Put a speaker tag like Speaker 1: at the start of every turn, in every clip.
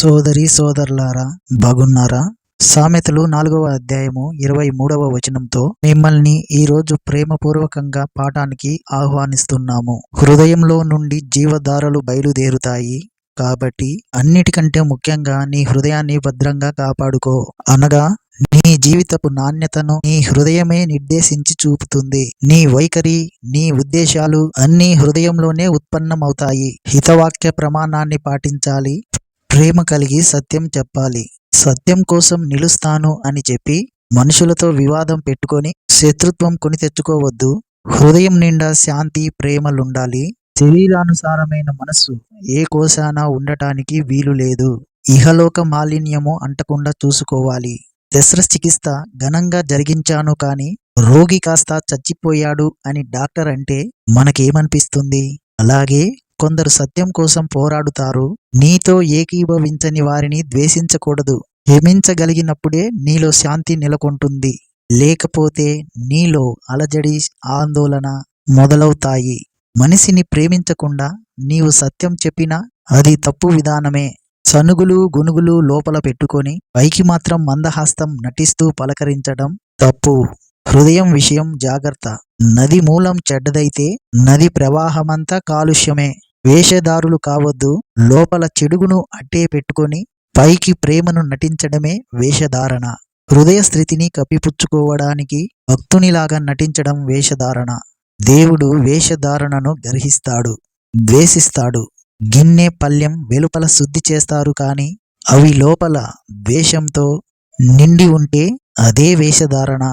Speaker 1: సోదరి సోదరులారా బాగున్నారా? సామెతలు నాలుగవ అధ్యాయము ఇరవై మూడవ వచనంతో మిమ్మల్ని ఈరోజు ప్రేమపూర్వకంగా పాఠానికి ఆహ్వానిస్తున్నాము. హృదయంలో నుండి జీవధారలు బయలుదేరుతాయి కాబట్టి అన్నిటికంటే ముఖ్యంగా నీ హృదయాన్ని భద్రంగా కాపాడుకో. అనగా నీ జీవితపు నాణ్యతను నీ హృదయమే నిర్దేశించి చూపుతుంది. నీ వైఖరి నీ ఉద్దేశాలు అన్నీ హృదయంలోనే ఉత్పన్నమవుతాయి. హితవాక్య ప్రమాణాన్ని పాటించాలి. ప్రేమ కలిగి సత్యం చెప్పాలి. సత్యం కోసం నిలుస్తాను అని చెప్పి మనుషులతో వివాదం పెట్టుకొని శత్రుత్వం కొని తెచ్చుకోవద్దు. హృదయం నిండా శాంతి ప్రేమలుండాలి. శరీరానుసారమైన మనస్సు ఏ కోశాన ఉండటానికి వీలు లేదు. ఇహలోక మాలిన్యము అంటకుండా చూసుకోవాలి. శస్త్రచికిత్స ఘనంగా జరిగించాను కాని రోగి కాస్త చచ్చిపోయాడు అని డాక్టర్ అంటే మనకేమనిపిస్తుంది? అలాగే కొందరు సత్యం కోసం పోరాడుతారు. నీతో ఏకీభవించని వారిని ద్వేషించకూడదు. హిమించగలిగినప్పుడే నీలో శాంతి నెలకొంటుంది. లేకపోతే నీలో అలజడి ఆందోళన మొదలవుతాయి. మనిషిని ప్రేమించకుండా నీవు సత్యం చెప్పినా అది తప్పు విధానమే. సనుగులు గునుగులు లోపల పెట్టుకొని పైకి మాత్రం మందహాస్తం నటిస్తూ పలకరించడం తప్పు. హృదయం విషయం జాగ్రత్త. నది మూలం చెడ్డదైతే నది ప్రవాహమంతా కాలుష్యమే. వేషధారులు కావద్దు. లోపల చెడుగును అట్టే పెట్టుకొని పైకి ప్రేమను నటించడమే వేషధారణ. హృదయ స్థితిని కప్పిపుచ్చుకోవడానికి భక్తునిలాగా నటించడం వేషధారణ. దేవుడు వేషధారణను గ్రహిస్తాడు ద్వేషిస్తాడు. గిన్నె పల్యం వెలుపల శుద్ధి చేస్తారు కాని అవి లోపల ద్వేషంతో నిండి ఉంటే అదే వేషధారణ.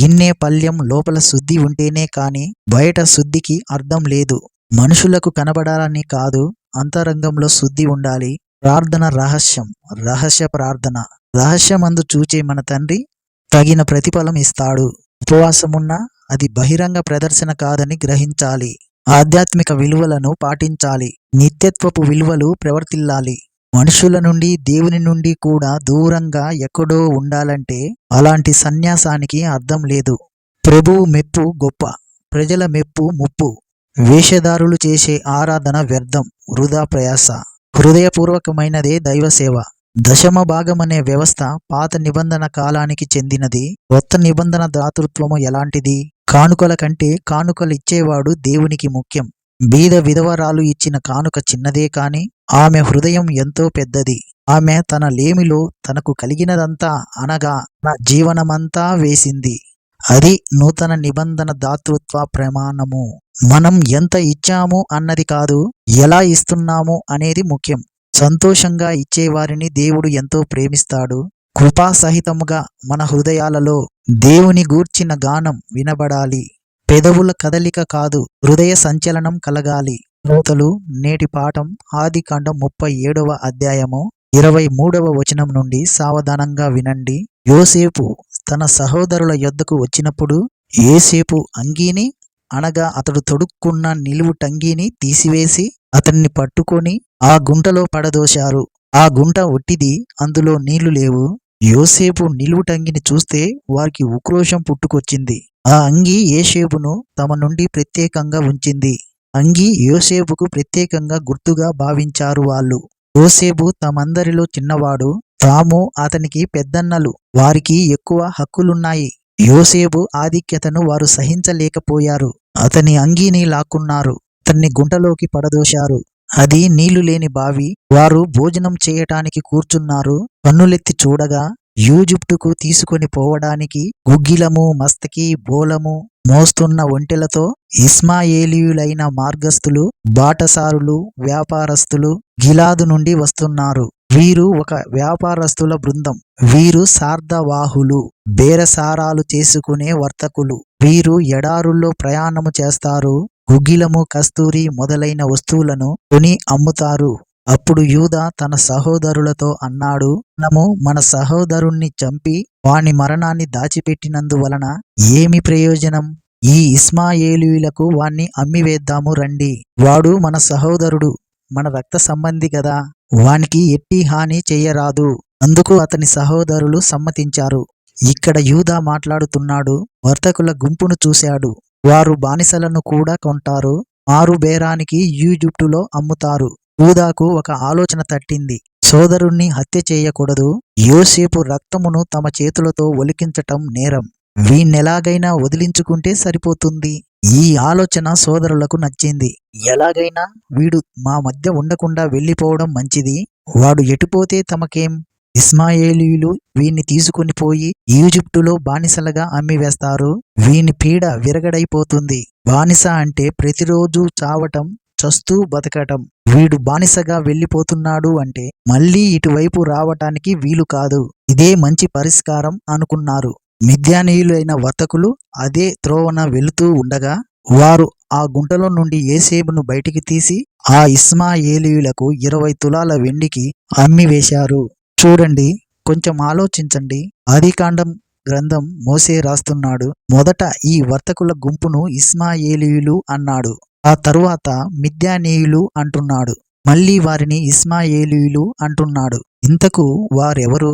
Speaker 1: గిన్నె పల్యం లోపల శుద్ధి ఉంటేనే కాని బయట శుద్ధికి అర్థం లేదు. మనుషులకు కనబడాలని కాదు అంతరంగంలో శుద్ధి ఉండాలి. ప్రార్థన రహస్యం రహస్య ప్రార్థన. రహస్యమందు చూచే మన తండ్రి తగిన ప్రతిఫలం ఇస్తాడు. ఉపవాసమున్నా అది బహిరంగ ప్రదర్శన కాదని గ్రహించాలి. ఆధ్యాత్మిక విలువలను పాటించాలి. నిత్యత్వపు విలువలు ప్రవర్తిల్లాలి. మనుషుల నుండి దేవుని నుండి కూడా దూరంగా ఎక్కడో ఉండాలంటే అలాంటి సన్యాసానికి అర్థం లేదు. ప్రభువు మెప్పు గొప్ప ప్రజల మెప్పు ముప్పు. వేషధారులు చేసే ఆరాధన వ్యర్థం వృధా ప్రయాస. హృదయపూర్వకమైనదే దైవసేవ. దశమ భాగమనే వ్యవస్థ పాత నిబంధన కాలానికి చెందినది. కొత్త నిబంధన దాతృత్వము ఎలాంటిది? కానుకల కంటే కానుకలు ఇచ్చేవాడు దేవునికి ముఖ్యం. బీద విధవరాలు ఇచ్చిన కానుక చిన్నదే కాని ఆమె హృదయం ఎంతో పెద్దది. ఆమె తన లేమిలో తనకు కలిగినదంతా అనగా నా జీవనమంతా వేసింది. అది నూతన నిబంధన దాతృత్వ ప్రమాణము. మనం ఎంత ఇచ్చాము అన్నది కాదు ఎలా ఇస్తున్నాము అనేది ముఖ్యం. సంతోషంగా ఇచ్చేవారిని దేవుడు ఎంతో ప్రేమిస్తాడు. కృపాసహితముగా మన హృదయాలలో దేవుని గూర్చిన గానం వినబడాలి. పెదవుల కదలిక కాదు హృదయ సంచలనం కలగాలి. శ్రోతలు నేటి పాఠం ఆది కాండం ముప్పై ఏడవ అధ్యాయము ఇరవై మూడవ వచనం నుండి సావధానంగా వినండి. యోసేపు తన సహోదరుల యొద్దకు వచ్చినప్పుడు ఏసేపు అంగీని అనగా అతడు తొడుక్కున్న నిలువు టంగీని తీసివేసి అతన్ని పట్టుకొని ఆ గుంటలో పడదోశారు. ఆ గుంట ఒట్టిది అందులో నీళ్ళు లేవు. యోసేపు నిలువు టంగిని చూస్తే వారికి ఉక్రోషం పుట్టుకొచ్చింది. ఆ అంగి ఏసేపును తమ నుండి ప్రత్యేకంగా ఉంచింది. అంగి యోసేపుకు ప్రత్యేకంగా గుర్తుగా భావించారు వాళ్ళు. యోసేపు తమందరిలో చిన్నవాడు రాము అతనికి పెద్దన్నలు. వారికి ఎక్కువ హక్కులున్నాయి. యోసేపు ఆధిక్యతను వారు సహించలేకపోయారు. అతని అంగీని లాక్కున్నారు. అతన్ని గుంటలోకి పడదోశారు. అది నీళ్ళు లేని బావి. వారు భోజనం చేయటానికి కూర్చున్నారు. కన్నులెత్తి చూడగా యూజిప్టుకు తీసుకొని పోవడానికి గుగ్గిలము మస్తకి బోలము మోస్తున్న ఒంటెలతో ఇస్మాయేలీయులైన మార్గస్థులు బాటసారులు వ్యాపారస్తులు గిలాదు నుండి వస్తున్నారు. వీరు ఒక వ్యాపారస్తుల బృందం. వీరు సార్ధవాహులు బేరసారాలు చేసుకునే వర్తకులు. వీరు ఎడారుల్లో ప్రయాణము చేస్తారు గుగ్గిలము కస్తూరి మొదలైన వస్తువులను కొని అమ్ముతారు. అప్పుడు యూద తన సహోదరులతో అన్నాడు మనము మన సహోదరుణ్ణి చంపి వాని మరణాన్ని దాచిపెట్టినందువలన ఏమి ప్రయోజనం? ఈ ఇస్మాయేలీలకు వాణ్ణి అమ్మివేద్దాము రండి. వాడు మన సహోదరుడు. మన రక్త సంబంధి కదా. వానికి ఎట్టి హాని చెయ్యరాదు అందుకు అతని సహోదరులు సమ్మతించారు. ఇక్కడ యూదా మాట్లాడుతున్నాడు వర్తకుల గుంపును చూశాడు. వారు బానిసలను కూడా కొంటారు. మారు బేరానికి ఈజిప్టులో అమ్ముతారు. యూదాకు ఒక ఆలోచన తట్టింది. సోదరుణ్ణి హత్య చేయకూడదు. యోసేపు రక్తమును తమ చేతులతో ఒలికించటం నేరం. వీణ్ణెలాగైనా వదిలించుకుంటే సరిపోతుంది. ఈ ఆలోచన సోదరులకు నచ్చింది. ఎలాగైనా వీడు మా మధ్య ఉండకుండా వెళ్ళిపోవడం మంచిది. వాడు ఎటుపోతే తమకేం. ఇస్మాయేలీయులు వీణ్ణి తీసుకుని పోయి ఈజిప్టులో బానిసలుగా అమ్మివేస్తారు. వీని పీడ విరగడైపోతుంది. బానిస అంటే ప్రతిరోజు చావటం చస్తూ బతకటం. వీడు బానిసగా వెళ్ళిపోతున్నాడు అంటే మళ్ళీ ఇటువైపు రావటానికి వీలు కాదు. ఇదే మంచి పరిష్కారం అనుకున్నారు. మిథ్యానీయులైన వర్తకులు అదే త్రోవన వెళుతూ ఉండగా వారు ఆ గుంటలో నుండి ఏసేబును బయటికి తీసి ఆ ఇస్మాయేలీయులకు ఇరవై తులాల వెండికి అమ్మివేశారు చూడండి కొంచెం ఆలోచించండి. ఆదికాండం గ్రంథం మోసే రాస్తున్నాడు. మొదట ఈ వర్తకుల గుంపును ఇస్మాయేలీయులు అన్నాడు. ఆ తరువాత మిద్యానీయులు అంటున్నాడు. మళ్ళీ వారిని ఇస్మాయేలీయులు అంటున్నాడు. ఇంతకు వారెవరు?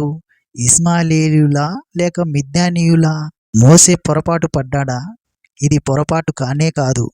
Speaker 1: ఇస్మాయిలీయులా లేక మిద్యానీయులా? మోసే పొరపాటు పడ్డాడా? ఇది పొరపాటు కానే కాదు.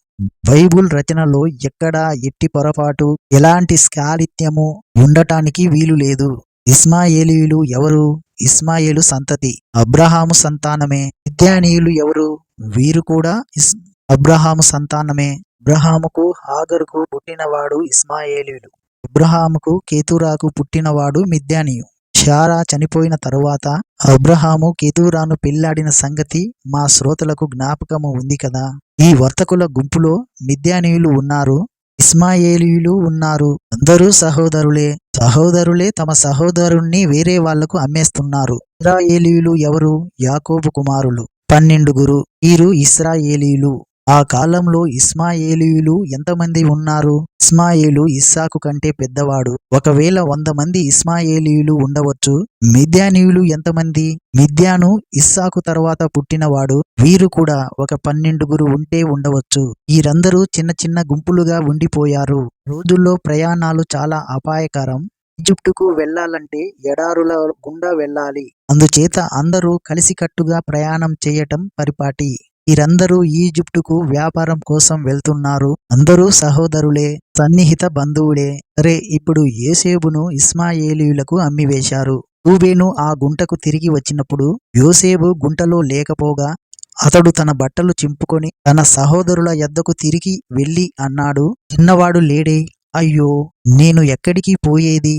Speaker 1: బైబుల్ రచనలో ఎక్కడా ఎట్టి పొరపాటు ఎలాంటి స్కాలిత్యము ఉండటానికి వీలు లేదు. ఇస్మాయేలీయులు ఎవరు? ఇస్మాయేలు సంతతి. అబ్రహాము సంతానమే. మిద్యానీయులు ఎవరు? వీరు కూడా ఇస్ అబ్రహాము సంతానమే. అబ్రహాముకు హాగరుకు పుట్టినవాడు ఇస్మాయేలీయులు. అబ్రహాముకు కేతురాకు పుట్టినవాడు మిద్యానీయు షారా చనిపోయిన తరువాత అబ్రహాము కేతూరాను పెళ్ళాడిన సంగతి మా శ్రోతలకు జ్ఞాపకము ఉంది కదా. ఈ వర్తకుల గుంపులో మిద్యానీయులు ఉన్నారు ఇస్మాయేలీయులు ఉన్నారు. అందరూ సహోదరులే. సహోదరులే తమ సహోదరుణ్ణి వేరే వాళ్ళకు అమ్మేస్తున్నారు. ఇస్రాయేలీయులు ఎవరు? యాకోబు కుమారులు. పన్నెండుగురు వీరు ఇస్రాయేలీలు ఆ కాలంలో ఇస్మాయేలీయులు ఎంతమంది ఉన్నారు? ఇస్మాయేలు ఇస్సాకు కంటే పెద్దవాడు. ఒకవేళ వంద మంది ఇస్మాయేలీయులు ఉండవచ్చు. మిద్యానీయులు ఎంతమంది? మిద్యాను ఇస్సాకు తర్వాత పుట్టినవాడు. వీరు కూడా ఒక పన్నెండుగురు ఉంటే ఉండవచ్చు. వీరందరూ చిన్న చిన్న గుంపులుగా ఉండిపోయారు. రోజుల్లో ప్రయాణాలు చాలా అపాయకరం. ఈజిప్టుకు వెళ్ళాలంటే ఎడారుల గుండా వెళ్ళాలి. అందుచేత అందరూ కలిసికట్టుగా ప్రయాణం చేయటం పరిపాటి. వీరందరూ ఈజిప్టుకు వ్యాపారం కోసం వెళ్తున్నారు. అందరూ సహోదరులే సన్నిహిత బంధువుడే అరే ఇప్పుడు ఏసేబును ఇస్మాయేలీయులకు అమ్మివేశారు. రూబేను ఆ గుంటకు తిరిగి వచ్చినప్పుడు యోసేబు గుంటలో లేకపోగా అతడు తన బట్టలు చింపుకొని తన సహోదరుల యొద్దకు తిరిగి వెళ్ళి అన్నాడు చిన్నవాడు లేడే. అయ్యో నేను ఎక్కడికి పోయేది?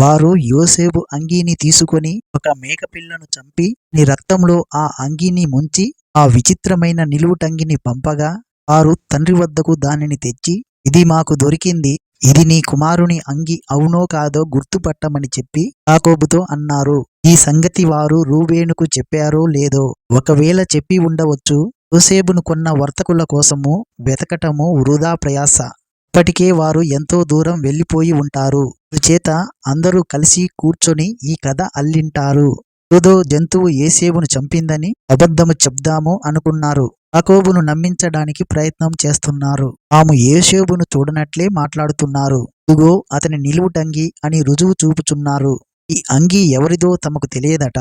Speaker 1: వారు యోసేపు అంగీని తీసుకొని ఒక మేకపిల్లను చంపి నీ రక్తంలో ఆ అంగీని ముంచి ఆ విచిత్రమైన నిలువుటంగిని పంపగా వారు తండ్రి వద్దకు దానిని తెచ్చి ఇది మాకు దొరికింది. ఇది నీ కుమారుని అంగి అవునో కాదో గుర్తుపట్టమని చెప్పి యాకోబుతో అన్నారు. ఈ సంగతి వారు రూబేనుకు చెప్పారో లేదో ఒకవేళ చెప్పి ఉండవచ్చు. యోసేబును కొన్న వర్తకుల కోసము వెతకటము వృధా ప్రయాస. ఇప్పటికే వారు ఎంతో దూరం వెళ్ళిపోయి ఉంటారు. చేత అందరూ కలిసి కూర్చొని ఈ కథ అల్లింటారు. ఏదో జంతువు ఏసేబును చంపిందని అబద్ధము చెప్దాము అనుకున్నారు. యాకోబును నమ్మించడానికి ప్రయత్నం చేస్తున్నారు. ఆమె ఏసేబును చూడనట్లే మాట్లాడుతున్నారు. ఇదిగో అతని నిలువుటంగి అని రుజువు చూపుచున్నారు. ఈ అంగి ఎవరిదో తమకు తెలియదట.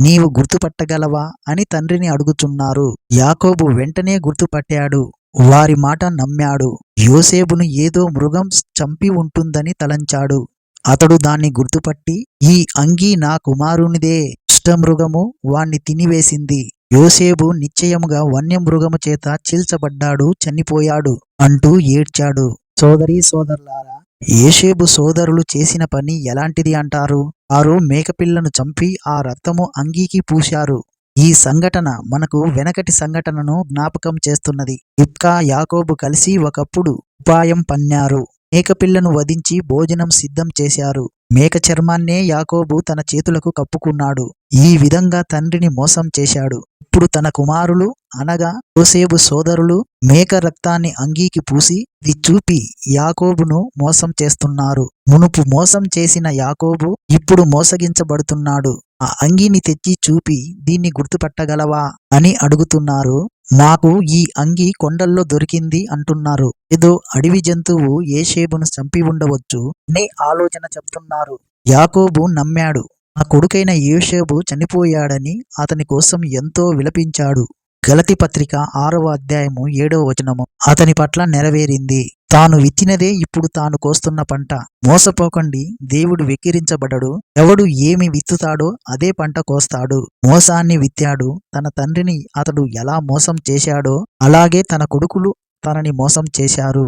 Speaker 1: నీవు గుర్తుపట్టగలవా అని తండ్రిని అడుగుచున్నారు. యాకోబు వెంటనే గుర్తుపట్టాడు. వారి మాట నమ్మాడు. యోసేబును ఏదో మృగం చంపి ఉంటుందని తలంచాడు. అతడు దాన్ని గుర్తుపట్టి ఈ అంగీ నా కుమారునిదే ఇష్టమృగము వాణ్ణి తినివేసింది. యోసేబు నిశ్చయముగా వన్యమృగము చేత చీల్చబడ్డాడు చనిపోయాడు అంటూ ఏడ్చాడు. సోదరీ సోదరులారా ఏషేబు సోదరులు చేసిన పని ఎలాంటిది అంటారు? వారు మేకపిల్లను చంపి ఆ రక్తము అంగీకి పూశారు. ఈ సంఘటన మనకు వెనకటి సంఘటనను జ్ఞాపకం చేస్తున్నది. ఇప్కా యాకోబు కలిసి ఒకప్పుడు ఉపాయం పన్నారు. మేకపిల్లను వధించి భోజనం సిద్ధం చేశారు. మేక చర్మాన్నే యాకోబు తన చేతులకు కప్పుకున్నాడు. ఈ విధంగా తండ్రిని మోసం చేశాడు. ఇప్పుడు తన కుమారులు అనగా యోసేబు సోదరులు మేక రక్తాన్ని అంగీకి పూసి ఇది చూపి యాకోబును మోసం చేస్తున్నారు. మునుపు మోసం చేసిన యాకోబు ఇప్పుడు మోసగించబడుతున్నాడు. ఆ అంగీని తెచ్చి చూపి దీన్ని గుర్తుపట్టగలవా? అని అడుగుతున్నారు నాకు ఈ అంగి కొండల్లో దొరికింది అంటున్నారు. ఏదో అడవి జంతువు ఏషేబును చంపి ఉండవచ్చు అనే ఆలోచన చెప్తున్నారు. యాకోబు నమ్మాడు. నా కొడుకైన యేషేబు చనిపోయాడని అతని కోసం ఎంతో విలపించాడు. గలతి పత్రిక ఆరవ అధ్యాయము ఏడవ వచనము అతని పట్ల నెరవేరింది. తాను విత్తినదే ఇప్పుడు తాను కోస్తున్న పంట. మోసపోకండి దేవుడు వెక్కిరించబడడు. ఎవడు ఏమి విత్తుతాడో అదే పంట కోస్తాడు. మోసాన్ని విత్తాడు. తన తండ్రిని అతడు ఎలా మోసం చేశాడో అలాగే తన కొడుకులు తనని మోసం చేశారు.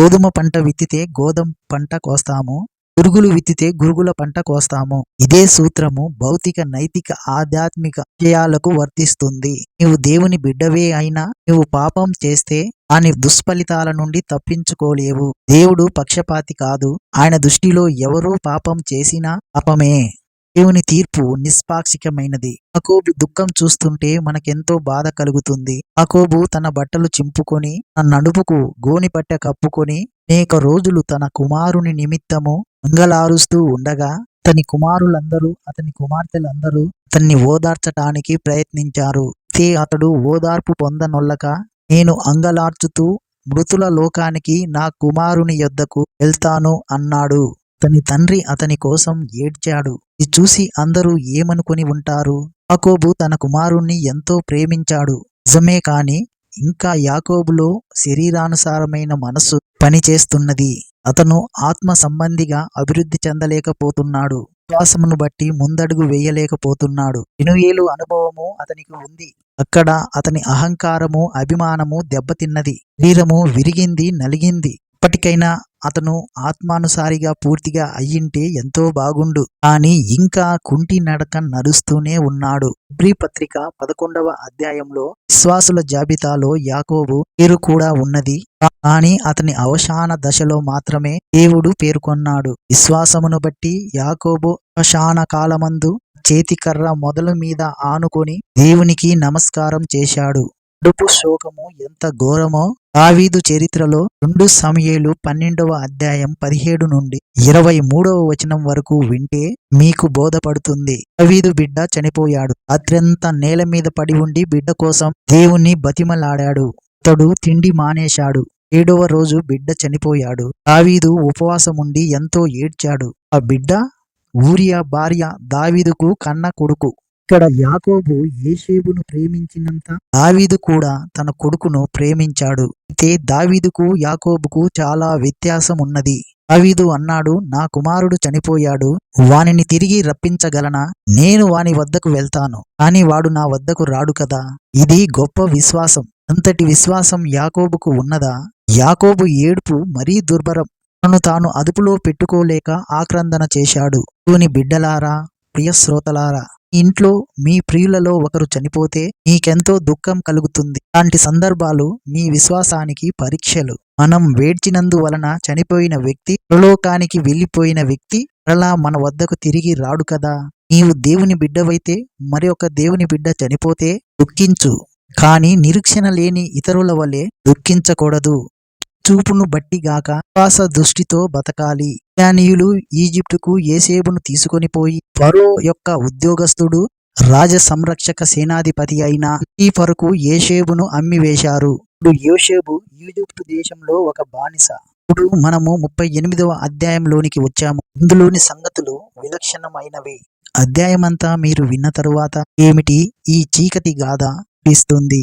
Speaker 1: గోధుమ పంట విత్తితే గోధుమ పంట కోస్తాము. గురుగులు విత్తితే గురుగుల పంట కోస్తాము. ఇదే సూత్రము భౌతిక నైతిక ఆధ్యాత్మిక విషయాలకు వర్తిస్తుంది. నీవు దేవుని బిడ్డవే అయినా నీవు పాపం చేస్తే దాని దుష్ఫలితాల నుండి తప్పించుకోలేవు. దేవుడు పక్షపాతి కాదు. ఆయన దృష్టిలో ఎవరూ పాపం చేసినా పాపమే. దేవుని తీర్పు నిష్పాక్షికమైనది. అకోబు దుఃఖం చూస్తుంటే మనకెంతో బాధ కలుగుతుంది. అకోబు తన బట్టలు చింపుకొని తన నడుపుకు గోనిపట్ట కప్పుకొని అనేక రోజులు తన కుమారుని నిమిత్తము అంగలారుస్తూ ఉండగా అతని కుమారులందరూ అతని కుమార్తెలందరూ అతన్ని ఓదార్చటానికి ప్రయత్నించారు. అయితే అతడు ఓదార్పు పొందనొల్లక నేను అంగలార్చుతూ మృతుల లోకానికి నా కుమారుని యొద్దకు వెళ్తాను అన్నాడు. అతని తండ్రి అతని కోసం ఏడ్చాడు. ఇది చూసి అందరూ ఏమనుకుని ఉంటారు? యాకోబు తన కుమారుణ్ణి ఎంతో ప్రేమించాడు. నిజమే కాని ఇంకా యాకోబులో శరీరానుసారమైన మనస్సు పనిచేస్తున్నది. అతను ఆత్మ సంబంధిగా అభివృద్ధి చెందలేకపోతున్నాడు. విశ్వాసమును బట్టి ముందడుగు వేయలేకపోతున్నాడు. ఇనుయేలు అనుభవము అతనికి ఉంది. అక్కడ అతని అహంకారము అభిమానము దెబ్బతిన్నది. శరీరము విరిగింది నలిగింది. ఇప్పటికైనా అతను ఆత్మానుసారిగా పూర్తిగా అయ్యింటే ఎంతో బాగుండు. కానీ ఇంకా కుంటి నడక నడుస్తూనే ఉన్నాడు. హెబ్రీ పత్రిక పదకొండవ అధ్యాయంలో విశ్వాసుల జాబితాలో యాకోబు పేరు కూడా ఉన్నది. కానీ అతని అవసాన దశలో మాత్రమే దేవుడు పేర్కొన్నాడు. విశ్వాసమును బట్టి యాకోబు అవసాన కాలమందు చేతికర్ర మొదలు మీద ఆనుకొని దేవునికి నమస్కారం చేశాడు. కడుపు శోకము ఎంత ఘోరమో దావీదు చరిత్రలో రెండు సమయేలు పన్నెండవ అధ్యాయం పదిహేడు నుండి ఇరవై మూడవ వచనం వరకు వింటే మీకు బోధపడుతుంది. దావీదు బిడ్డ చనిపోయాడు. రాత్రంతా నేల మీద పడి ఉండి బిడ్డ కోసం దేవుణ్ణి బతిమలాడాడు. అతడు తిండి మానేశాడు. ఏడవ రోజు బిడ్డ చనిపోయాడు. దావీదు ఉపవాసముండి ఎంతో ఏడ్చాడు. ఆ బిడ్డ ఊరియా భార్య దావీదుకు కన్న కొడుకు. ఇక్కడ యాకోబు ఏషేబును ప్రేమించినంత దావీదు కూడా తన కొడుకును ప్రేమించాడు. అయితే దావీదుకు యాకోబుకు చాలా వ్యత్యాసం ఉన్నది. దావీదు అన్నాడు నా కుమారుడు చనిపోయాడు. వానిని తిరిగి రప్పించగలనా? నేను వాని వద్దకు వెళ్తాను. కాని వాడు నా వద్దకు రాడు కదా? ఇది గొప్ప విశ్వాసం. అంతటి విశ్వాసం యాకోబుకు ఉన్నదా? యాకోబు ఏడుపు మరీ దుర్భరం. తను తాను అదుపులో పెట్టుకోలేక ఆక్రందన చేశాడు. దేవుని బిడ్డలారా ప్రియ శ్రోతలారా ఇంట్లో మీ ప్రియులలో ఒకరు చనిపోతే మీకెంతో దుఃఖం కలుగుతుంది. అలాంటి సందర్భాలు మీ విశ్వాసానికి పరీక్షలు. మనం వేడ్చినందు వలన చనిపోయిన వ్యక్తి ప్రలోకానికి వెళ్ళిపోయిన వ్యక్తి మరలా మన వద్దకు తిరిగి రాడు కదా? నీవు దేవుని బిడ్డవైతే మరి ఒక దేవుని బిడ్డ చనిపోతే దుఃఖించు. కానీ నిరీక్షణ లేని ఇతరుల వలె దుఃఖించకూడదు. చూపును బట్టిగాక విశ్వాస దృష్టితో బతకాలి. జ్ఞానీయులు ఈజిప్టుకు ఏసేబును తీసుకొని పోయి ఫరో యొక్క ఉద్యోగస్తుడు రాజ సంరక్షక సేనాధిపతి అయిన ఈ పరకు ఏషేబును అమ్మివేశారు. ఇప్పుడు యోషేబు ఈజిప్టు దేశంలో ఒక బానిస. ఇప్పుడు మనము ముప్పై ఎనిమిదవ అధ్యాయంలోనికి వచ్చాము. ఇందులోని సంగతులు విలక్షణమైనవి. అధ్యాయమంతా మీరు విన్న తరువాత ఏమిటి? ఈ చీకటి గాథ ఇస్తుంది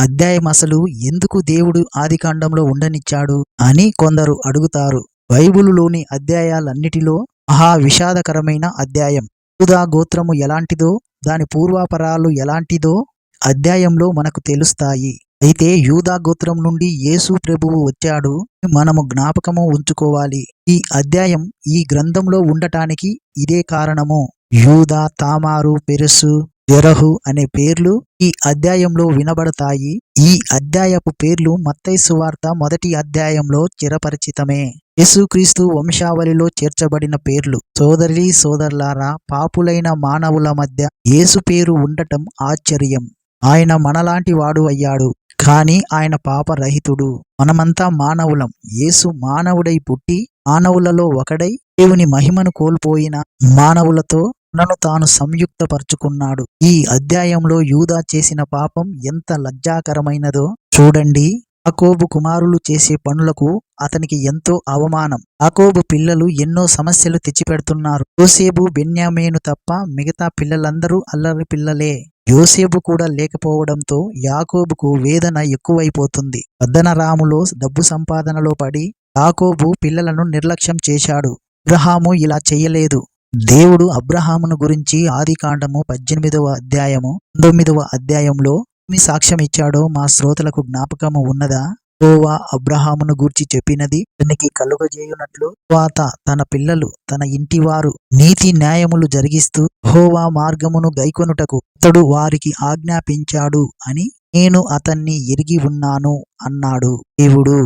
Speaker 1: అధ్యాయం అసలు ఎందుకు దేవుడు ఆదికాండంలో ఉండనిచ్చాడు అని కొందరు అడుగుతారు. బైబిలులోని అధ్యాయాలన్నిటిలో మహా విషాదకరమైన అధ్యాయం. యూదా గోత్రము ఎలాంటిదో దాని పూర్వాపరాలు ఎలాంటిదో అధ్యాయంలో మనకు తెలుస్తాయి. అయితే యూదా గోత్రం నుండి యేసు ప్రభువు వచ్చాడు. మనము జ్ఞాపకము ఉంచుకోవాలి. ఈ అధ్యాయం ఈ గ్రంథంలో ఉండటానికి ఇదే కారణము. యూదా తామారు పెరుసు జెరహు అనే పేర్లు ఈ అధ్యాయంలో వినబడతాయి. ఈ అధ్యాయపు పేర్లు మత్తయి సువార్త మొదటి అధ్యాయంలో చిరపరిచితమే. యేసుక్రీస్తు వంశావళిలో చేర్చబడిన పేర్లు. సోదరి సోదరులారా పాపులైన మానవుల మధ్య యేసు పేరు ఉండటం ఆశ్చర్యం. ఆయన మనలాంటి వాడు అయ్యాడు. కానీ ఆయన పాపరహితుడు. మనమంతా మానవులం. యేసు మానవుడై పుట్టి మానవులలో ఒకడై దేవుని మహిమను కోల్పోయిన మానవులతో తనను తాను సంయుక్తపరుచుకున్నాడు. ఈ అధ్యాయంలో యూదా చేసిన పాపం ఎంత లజ్జాకరమైనదో చూడండి. యాకోబు కుమారులు చేసే పనులకు అతనికి ఎంతో అవమానం. యాకోబు పిల్లలు ఎన్నో సమస్యలు తెచ్చిపెడుతున్నారు. యోసేపు బెన్యామేను తప్ప మిగతా పిల్లలందరూ అల్లరి పిల్లలే. యోసేపు కూడా లేకపోవడంతో యాకోబుకు వేదన ఎక్కువైపోతుంది. వద్దనరాములో డబ్బు సంపాదనలో పడి యాకోబు పిల్లలను నిర్లక్ష్యం చేశాడు. అబ్రహాము ఇలా చేయలేదు. దేవుడు అబ్రహామును గురించి ఆదికాండము పద్దెనిమిదవ అధ్యాయము పంతొమ్మిదవ అధ్యాయంలో మీ సాక్ష్యం ఇచ్చాడో మా శ్రోతలకు జ్ఞాపకము ఉన్నదా? గోవా అబ్రహామును గూర్చి చెప్పినది అతనికి కలుగజేయునట్లు తరువాత తన పిల్లలు తన ఇంటివారు నీతి న్యాయములు జరిగిస్తూ హోవా మార్గమును గైకొనుటకు అతడు వారికి ఆజ్ఞాపించాడు అని నేను అతన్ని ఎరిగి ఉన్నాను అన్నాడు. దేవుడు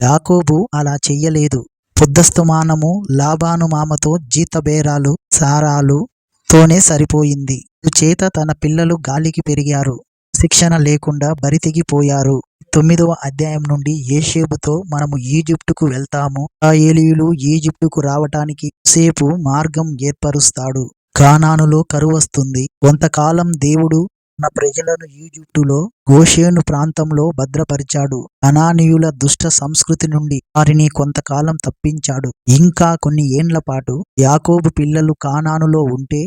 Speaker 1: యాకోబు అలా చెయ్యలేదు పొద్దస్తమానము లాబాను మామతో జీతబేరాలు సారాలు తోనే సరిపోయింది. చేత తన పిల్లలు గాలికి పెరిగారు. శిక్షణ లేకుండా బరితిగిపోయారు. తొమ్మిదవ అధ్యాయం నుండి ఏషేబుతో మనము ఈజిప్టుకు వెళ్తాము. ఆ ఏలియులు ఈజిప్టుకు రావటానికి సేపు మార్గం ఏర్పరుస్తాడు. కానానులో కరువు వస్తుంది కొంతకాలం దేవుడు తన ప్రజలను ఈజిప్టులో గోషేను ప్రాంతంలో భద్రపరిచాడు. అనానీయుల దుష్ట సంస్కృతి నుండి వారిని కొంతకాలం తప్పించాడు. ఇంకా కొన్ని ఏండ్ల పాటు యాకోబు పిల్లలు కానానులో ఉంటే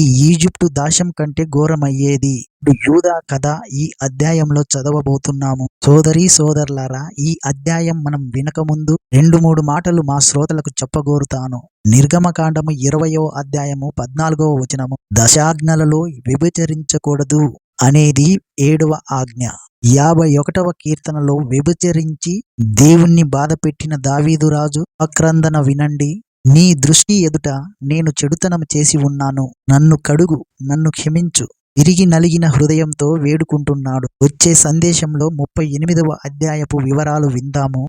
Speaker 1: ఈ ఈజిప్టు దాశం కంటే ఘోరమయ్యేది. ఇప్పుడు యూదా కథ ఈ అధ్యాయంలో చదవబోతున్నాము. సోదరి సోదరులారా ఈ అధ్యాయం మనం వినకముందు రెండు మూడు మాటలు మా శ్రోతలకు చెప్పగోరుతాను. నిర్గమకాండము ఇరవయో అధ్యాయము పద్నాలుగవ వచనము. దశాజ్ఞలలో వ్యభిచరించకూడదు అనేది ఏడవ ఆజ్ఞ. యాభై ఒకటవ కీర్తనలో వ్యభిచరించి దేవుణ్ణి బాధపెట్టిన దావీదురాజు అక్రందన వినండి. నీ దృష్టి ఎదుట నేను చెడుతనం చేసి ఉన్నాను. నన్ను కడుగు నన్ను క్షమించు. తిరిగి నలిగిన హృదయంతో వేడుకుంటున్నాడు. వచ్చే సందేశంలో ముప్పై ఎనిమిదవ అధ్యాయపు వివరాలు విందాము.